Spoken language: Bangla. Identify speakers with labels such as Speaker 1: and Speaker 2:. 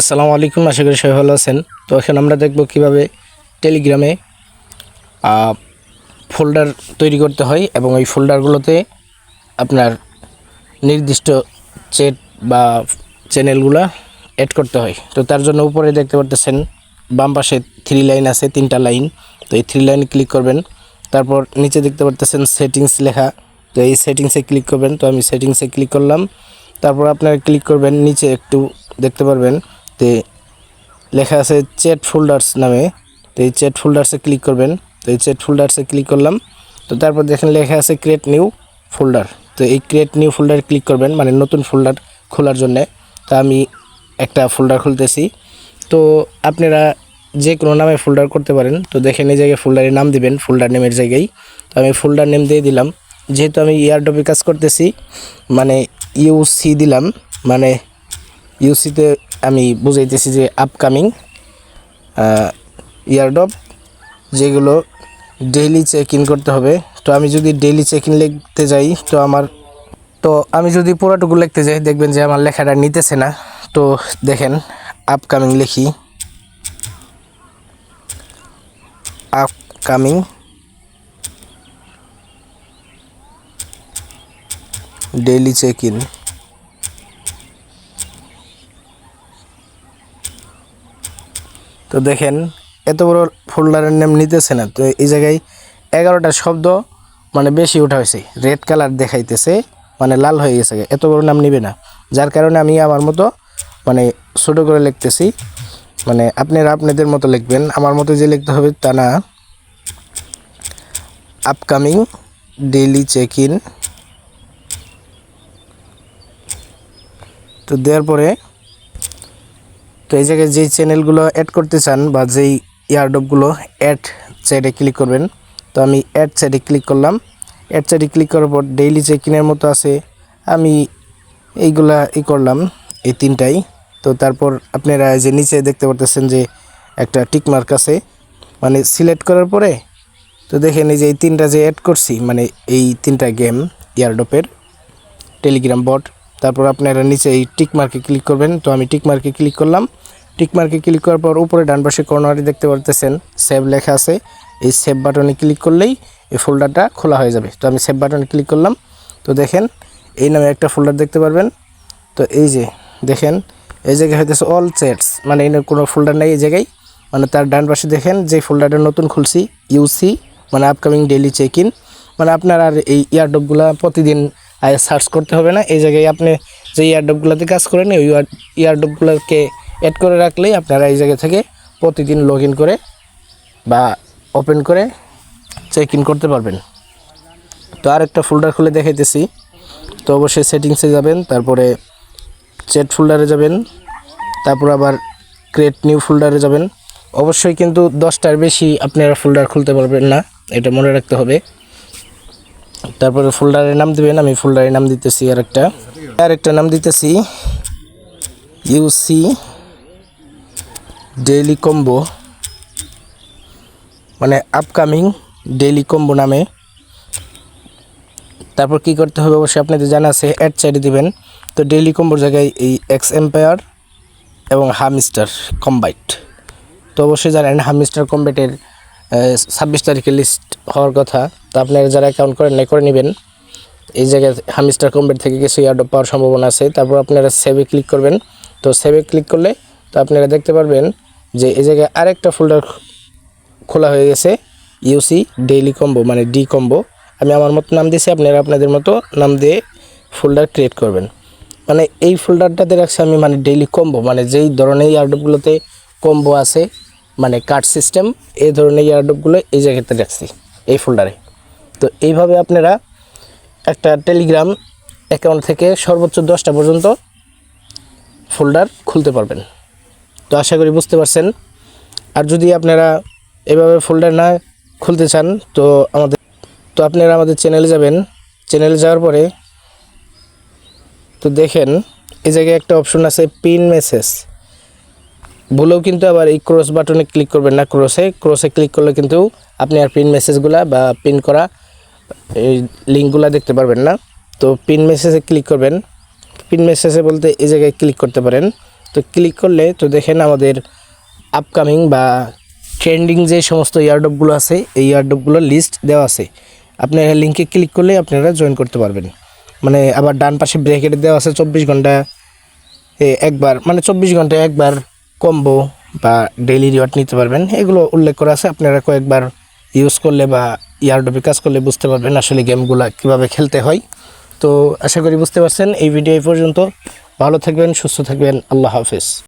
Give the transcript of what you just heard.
Speaker 1: আসসালামু আলাইকুম, আশা করি সবাই ভালো আছেন। তো এখন আমরা দেখব কীভাবে টেলিগ্রামে ফোল্ডার তৈরি করতে হয় এবং এই ফোল্ডারগুলোতে আপনার নির্দিষ্ট চেট বা চ্যানেলগুলো অ্যাড করতে হয়। তো তার জন্য উপরে দেখতে পারতেছেন, বাম পাশে থ্রি লাইন আছে, তিনটা লাইন তো এই থ্রি লাইনে ক্লিক করবেন। তারপর নিচে দেখতে পারতেছেন সেটিংস লেখা। তো এই সেটিংসে ক্লিক করবেন। তো আমি সেটিংসে ক্লিক করলাম। তারপর আপনারা ক্লিক করবেন, নিচে একটু দেখতে পারবেন। তে লেখা আছে চ্যাট ফোল্ডার্স নামে। তো এই চ্যাট ফোল্ডার্সে ক্লিক করবেন। তো এই চ্যাট ফোল্ডার্সে ক্লিক করলাম। তো তারপর দেখেন লেখা আছে ক্রিয়েট নিউ ফোল্ডার তো এই ক্রিয়েট নিউ ফোল্ডারে ক্লিক করবেন মানে নতুন ফোল্ডার খোলার জন্যে। তা আমি একটা ফোল্ডার খুলতেছি। তো আপনারা যে কোনো নামে ফোল্ডার করতে পারেন। তো দেখেন এই জায়গায় ফোল্ডারের নাম দিবেন ফোল্ডার নেমের জায়গায়। তো আমি ফোল্ডার নেম দিয়ে দিলাম। যেহেতু আমি ইয়ারডপে কাজ করতেছি মানে ইউসি দিলাম মানে ইউসিতে আমি বুঝাইতেছি যে আপকামিং ইয়ারডপ যেগুলো ডেইলি চেক ইন করতে হবে। তো আমি যদি ডেইলি চেক ইন লিখতে যাই, তো আমার, তো আমি যদি পুরোটুকু লিখতে যাই, দেখবেন যে আমার লেখাটা নিতেছে না। তো দেখেন আপকামিং লিখি। আপকামিং ডেইলি চেক ইন তো দেখেন, এত বড় ফোল্ডারের নাম নিতেছে না। তো এই জায়গায় এগারোটা শব্দ মানে বেশি ওঠা হয়েছে। রেড কালার দেখাইতেছে মানে লাল হয়ে গেছে। এত বড় নাম নিবে না। যার কারণে আমি আমার মতো মানে ছোটো করে লিখতেছি। মানে আপনারা আপনাদের মতো লিখবেন। আমার মতো যে লিখতে হবে তা না। আপকামিং ডেইলি চেক ইন তো দেওয়ার পরে তো এই জায়গায় যেই চ্যানেলগুলো অ্যাড করতে চান বা যেই ইয়ারডপগুলো অ্যাড সাইডে ক্লিক করবেন, তো আমি অ্যাড সাইডে ক্লিক করলাম। অ্যাড সাইডে ক্লিক করার পর ডেইলি চেকিনের মতো আছে, আমি এইগুলা ই করলাম, এই তিনটাই। তো তারপর আপনারা যে নিচে দেখতে পারতেছেন যে একটা টিক মার্ক আছে মানে সিলেক্ট করার পরে, তো দেখেন এই যে এই তিনটা যে অ্যাড করছি মানে এই তিনটা গেম ইয়ারডপের টেলিগ্রাম বট তারপর আপনারা নিচে এই টিক মার্কে ক্লিক করবেন। তো আমি টিক মার্কে ক্লিক করলাম। টিক মার্কে ক্লিক করার পর উপরে ডান পাশে কর্নারে দেখতে পারতেছেন সেভ লেখা আছে। এই সেভ বাটনে ক্লিক করলেই এই ফোল্ডারটা খোলা হয়ে যাবে। তো আমি সেভ বাটনে ক্লিক করলাম। তো দেখেন, এই নামে একটা ফোল্ডার দেখতে পারবেন। তো এই যে, দেখেন, এই জায়গায় হইতেছে অল চ্যাটস মানে এর কোনো ফোল্ডার নেই এই জায়গায়। মানে তার ডান পাশে দেখেন, যে ফোল্ডারটা নতুন খুলছি ইউসি মানে আপকামিং ডেইলি চেক ইন মানে আপনার আর এই ইয়ারডপগুলো প্রতিদিন সার্চ করতে হবে না। এই জায়গায় আপনি যে ইয়ারডপগুলোতে কাজ করেন ওই ইয়ারডপগুলোকে অ্যাড করে রাখলেই আপনারা এই জায়গা থেকে প্রতিদিন লগ করে বা ওপেন করে চেক ইন করতে পারবেন। তো আর একটা ফোল্ডার খুলে দেখাইতেছি। তো অবশ্যই সেটিংসে যাবেন, তারপরে চেট ফোল্ডারে যাবেন, তারপর আবার ক্রিয়েট নিউ ফোল্ডারে যাবেন। অবশ্যই কিন্তু দশটার বেশি আপনারা ফোল্ডার খুলতে পারবেন না, এটা মনে রাখতে হবে। তারপরে ফোল্ডারের নাম দিবেন, আমি ফোল্ডারের নাম দিতেছি আর একটা আর একটা নাম দিতেছি ইউসি ডেইলি কম্বো মানে আপকামিং ডেইলি কম্বো নামে। তারপর কি করতে হবে অবশ্যই আপনাদের জানা আছে অ্যাড সাইডে দিবেন। তো ডেইলি কম্বোর জায়গায় এই এক্স এম্পায়ার এবং হামিস্টার কম্বাইট তো অবশ্যই জানেন হামিস্টার কম্বাইটের ছাব্বিশ তারিখে লিস্ট হওয়ার কথা, তো আপনারা যারা অ্যাকাউন্ট করেন নাই, করে নেবেন। এই জায়গায় হামিস্টার কম্বাইট থেকে কিছু ইয়ারডপ পাওয়ার সম্ভাবনা আছে, তারপর আপনারা সেভে ক্লিক করবেন। তো সেভে ক্লিক করলে, তো আপনারা দেখতে পারবেন যে এই জায়গায় আরেকটা ফোল্ডার খোলা হয়ে গেছে ইউসি ডেইলি কম্বো মানে ডি কম্বো আমি আমার মতো নাম দিয়েছি, আপনারা আপনাদের মতো নাম দিয়ে ফোল্ডার ক্রিয়েট করবেন। মানে এই ফোল্ডারটাতে রাখছি আমি মানে ডেইলি কম্বো মানে যেই ধরনের ইয়ারডপগুলোতে কম্বো আছে মানে কার্ড সিস্টেম এই ধরনের ইয়ারডপগুলো এই জায়গাতে রাখছি, এই ফোল্ডারে তো এইভাবে আপনারা একটা টেলিগ্রাম অ্যাকাউন্ট থেকে সর্বোচ্চ দশটা পর্যন্ত ফোল্ডার খুলতে পারবেন। তো আশা করি বুঝতে পারছেন। আর যদি আপনারা এভাবে ফোল্ডার না খুলতে চান, তো আমাদের তো আপনারা আমাদের চ্যানেলে যাবেন। চ্যানেলে যাওয়ার পরে তো দেখেন, এই জায়গায় একটা অপশন আছে পিন মেসেজ ভুলেও কিন্তু আবার এই ক্রস বাটনে ক্লিক করবেন না ক্রসে ক্রসে ক্লিক করলে কিন্তু আপনি আর পিন মেসেজগুলা বা পিন করা এই লিঙ্কগুলা দেখতে পারবেন না। তো পিন মেসেজে ক্লিক করবেন। পিন মেসেজে বলতে এই জায়গায় ক্লিক করতে পারেন। তো ক্লিক করলে তো দেখেন আমাদের আপকামিং বা ট্রেন্ডিং যে সমস্ত ইয়ারডপগুলো আছে, এই ইয়ারডপগুলোর লিস্ট দেওয়া আছে। আপনারা লিঙ্কে ক্লিক করলে আপনারা জয়েন করতে পারবেন। মানে আবার ডান পাশে ব্রেকেট দেওয়া আছে চব্বিশ ঘণ্টা একবার মানে চব্বিশ ঘন্টায় একবার কম্বো বা ডেইলি রিওয়ার্ড নিতে পারবেন। এগুলো উল্লেখ করা আছে, আপনারা কয়েকবার ইউজ করলে বা ইয়ারডপে কাজ করলে বুঝতে পারবেন আসলে গেমগুলো কীভাবে খেলতে হয়। তো আশা করি বুঝতে পারছেন, এই ভিডিও এই পর্যন্ত। ভালো থাকবেন, সুস্থ থাকবেন, আল্লাহ হাফেজ।